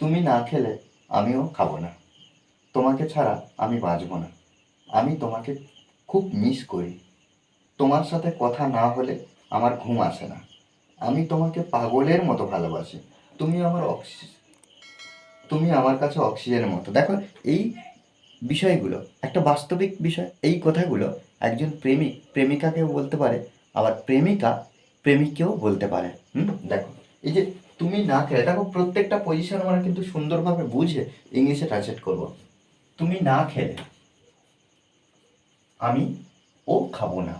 তুমি না খেলে আমিও খাব না। তোমাকে ছাড়া আমি বাঁচবো না। আমি তোমাকে খুব মিস করি। তোমার সাথে কথা না হলে আমার ঘুম আসে না। আমি তোমাকে পাগলের মতো ভালোবাসি। তুমি আমার অক্সি, তুমি আমার কাছে অক্সিজেনের মতো। দেখো, এই বিষয়গুলো, একটা বাস্তবিক বিষয়, এই কথাগুলো একজন প্রেমিক, প্রেমিকাকেও বলতে পারে, আবার প্রেমিকা প্রেমিককেও বলতে পারে। হুম, দেখো, এই যে তুমি না খেলে, দেখো প্রত্যেকটা পজিশন আমরা কিন্তু সুন্দরভাবে বুঝে ইংলিশে ট্রান্সলেট করব। তুমি না খেলে, আমি ও খাব না।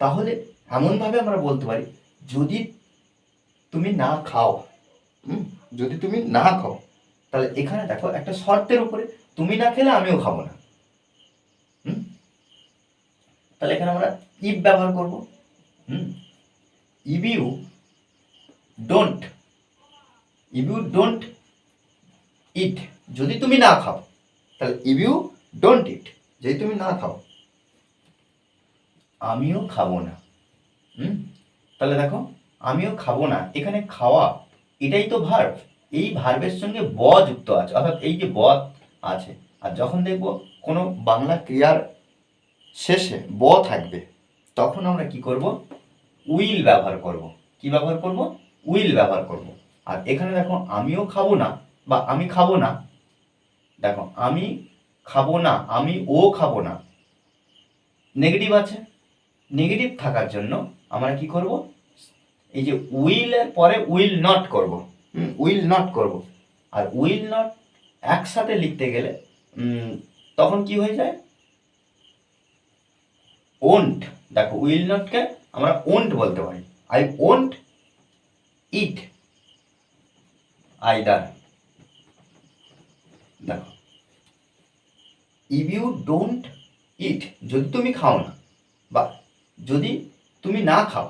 তাহলে এমনভাবে আমরা বলতে পারি, যদি তুমি না খাও যদি তুমি না খাও, তাহলে এখানে দেখো একটা শর্তের উপরে তুমি না খেলে আমিও খাব না। হুম, তাহলে এখানে আমরা ইফ ব্যবহার করব। হুম if you don't if you don't eat যদি তুমি না খাও, তাহলে ইফ ইউ ডোন্ট ইট যদি তুমি না খাও, আমিও খাব না। হুম? তাহলে দেখো, আমিও খাব না। এখানে খাওয়া, এটাই তো ভার্ব এই ভার্বের সঙ্গে ব যুক্ত আছে, অর্থাৎ এই যে ব আছে। আর যখন দেখব কোনো বাংলা ক্রিয়ার শেষে ব থাকবে, তখন আমরা কি করব? উইল ব্যবহার করব। কি ব্যবহার করব? উইল ব্যবহার করব। আর এখানে দেখো, আমিও খাব না বা আমি খাব না। দেখো, আমি খাব না, আমি ও খাব না। নেগেটিভ আছে। নেগেটিভ থাকার জন্য আমরা কি করব? এই যে উইলের পরে উইল নট করব। উইল নট করব। আর উইল নট একসাথে লিখতে গেলে তখন কি হয়ে যায়? ওন্ট দেখো উইল নটকে আমরা ওন্ট বলতে পারি। আই ওন্ট ইট আইদার দেখো। ইফ ইউ ডোন্ট ইট যদি তুমি খাও না, বা যদি তুমি না খাও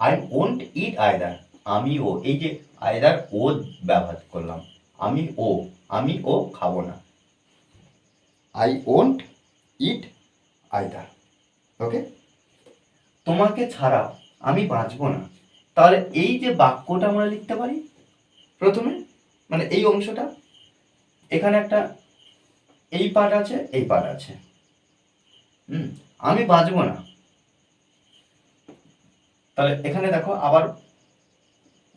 আই ওন্ট ইট আয়দার আমি ও, এই যে আয়দার ও ব্যবহার করলাম, আমি ও আমি ও খাব না। I won't eat either okay তোমাকে ছাড়া আমি বাঁচবো না। তাহলে এই যে বাক্যটা আমরা লিখতে পারি প্রথমে মানে এই অংশটা, এখানে একটা, এই পার্ট আছে, এই পার্ট আছে। হুম, আমি বাঁচবো না। তাহলে এখানে দেখো আবার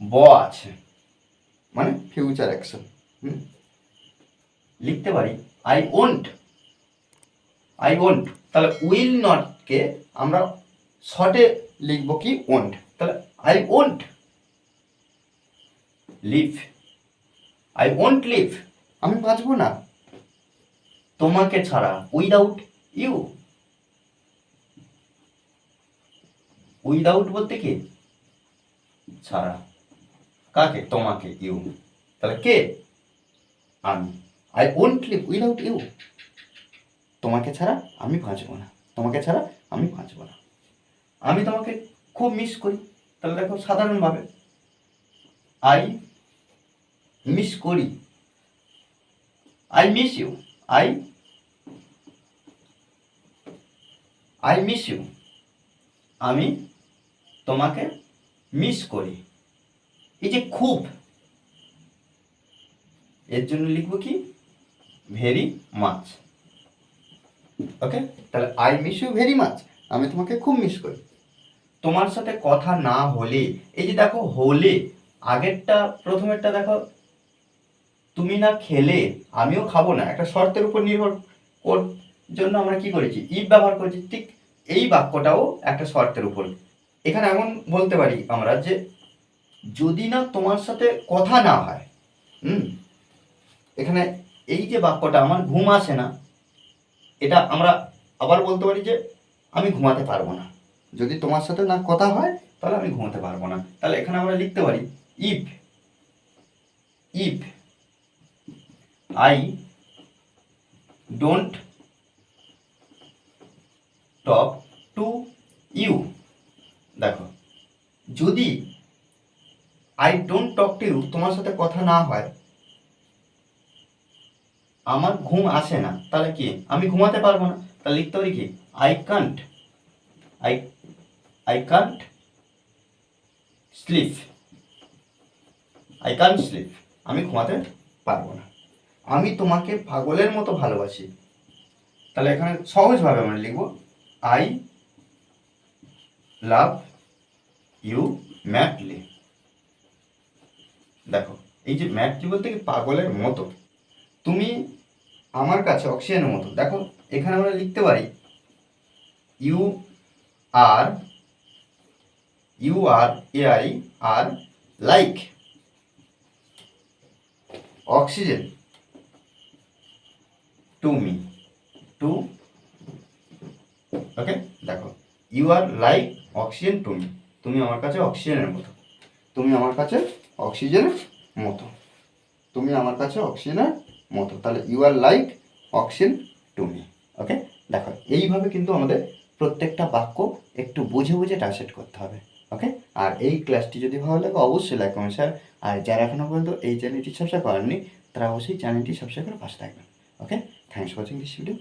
ব আছে মানে ফিউচার অ্যাকশন হুম, লিখতে পারি আই ওন্ট আই ওন্ট তাহলে উইল নটকে আমরা শর্টে লিখব কি ওন্ট তাহলে I won't live I won't live আমি বাঁচবো না। তোমাকে ছাড়া উইদাউট ইউ উইদাউট বলতে কি? ছাড়া। কাকে? তোমাকে ইউ তাহলে কে? আমি। I won't live without you তোমাকে ছাড়া আমি বাঁচবো না। তোমাকে ছাড়া আমি বাঁচবো না। আমি তোমাকে খুব মিস করি। তাহলে দেখো সাধারণভাবে আই মিস করি। I miss you I I miss you আমি তোমাকে মিস করি। এই যে খুব, এর জন্য লিখব কি? ভেরি মাচ ওকে তাহলে I miss you very much আমি তোমাকে খুব মিস করি। তোমার সাথে কথা না হলে, এই যে দেখো হলে আগেরটা, প্রথমেরটা দেখো, তুমি না খেলে, আমিও খাব না। একটা শর্তের উপর নির্ভর কর, জন্য আমরা কি করেছি? ইফ ব্যবহার করেছি, ঠিক এই বাক্যটাও একটা শর্তের উপর। এখানে এমন বলতে পারি আমরা যে, যদি না তোমার সাথে কথা না হয়, হুম, এখানে এই যে বাক্যটা আমার ঘুম আসে না, এটা আমরা আবার বলতে পারি যে, আমি ঘুমাতে পারব না। যদি তোমার সাথে না কথা হয়, তাহলে আমি ঘুমাতে পারব না। তাহলে এখানে আমরা লিখতে পারি if if I, don't talk to you. দেখো, যদি I don't talk to you, তোমার সাথে কথা না হয়, আমার ঘুম আসে না, তাহলে কি? আমি ঘুমাতে পারব না? তাহলে লিখতে পারি কি? I can't, I I can't sleep. I can't sleep আমি ঘুমাতে পারব না। আমি তোমাকে পাগলের মতো ভালোবাসি। তাহলে এখানে সহজভাবে আমরা লিখব আই লাভ ইউ ম্যাটলি দেখো, এই যে ম্যাটলি বলতে কি পাগলের মতো? তুমি আমার কাছে অক্সিজেনের মতো। দেখো, এখানে আমরা লিখতে পারি you are you are a I are like oxygen. To me too okay দেখো। You are like oxygen to me তুমি আমার কাছে অক্সিজেনের মতো। তুমি আমার কাছে অক্সিজেনের মতো। তুমি আমার কাছে অক্সিজেনের মতো। তাহলে you are like oxygen to me okay দেখো। এইভাবে কিন্তু আমাদের প্রত্যেকটা বাক্য একটু বুঝে বুঝে ট্রান্সলেট করতে হবে। ওকে আর এই ক্লাসটি যদি ভালো লাগে, অবশ্যই লাইক করুন স্যার আর যারা এখনও পর্যন্ত এই চ্যানেলটি সাবস্ক্রাইব করেননি, তারা অবশ্যই চ্যানেলটি সাবস্ক্রাইব করে পাশে থাকবেন। Okay thanks for watching this video